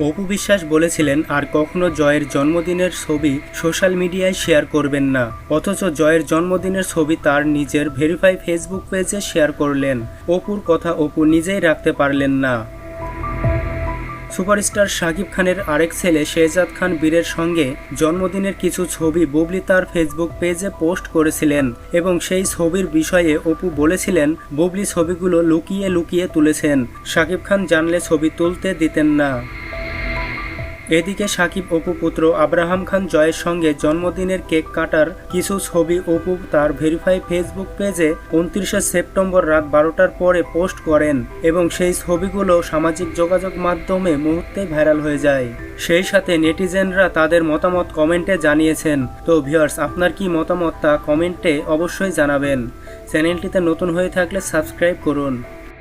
অপু বিশ্বাস বলেছিলেন, আর কখনো জয়ের জন্মদিনের ছবি সোশ্যাল মিডিয়ায় শেয়ার করবেন না। অথচ জয়ের জন্মদিনের ছবি তার নিজের ভেরিফাই ফেসবুক পেজে শেয়ার করলেন। অপুর কথা অপু নিজেই রাখতে পারলেন না। সুপারস্টার শাকিব খানের আরেক ছেলে শেহজাদ খান বীরের সঙ্গে জন্মদিনের কিছু ছবি বুবলি তার ফেসবুক পেজে পোস্ট করেছিলেন এবং সেই ছবির বিষয়ে অপু বলেছিলেন, বুবলি ছবিগুলো লুকিয়ে লুকিয়ে তুলেছেন। শাকিব খান জানলে ছবি তুলতে দিতেন না। এদিকে সাকিব অপু পুত্র আব্রাহাম খান জয়ের সঙ্গে জন্মদিনের কেক কাটার কিছু ছবি অপু তার ভেরিফাই ফেসবুক পেজে উনত্রিশে সেপ্টেম্বর রাত বারোটার পরে পোস্ট করেন এবং সেই ছবিগুলো সামাজিক যোগাযোগ মাধ্যমে মুহূর্তে ভাইরাল হয়ে যায়। সেই সাথে নেটিজেনরা তাদের মতামত কমেন্টে জানিয়েছেন, তো ভিউয়ার্স, আপনার কি মতামত তা কমেন্টে অবশ্যই জানাবেন। চ্যানেলটিতে নতুন হয়ে থাকলে সাবস্ক্রাইব করুন।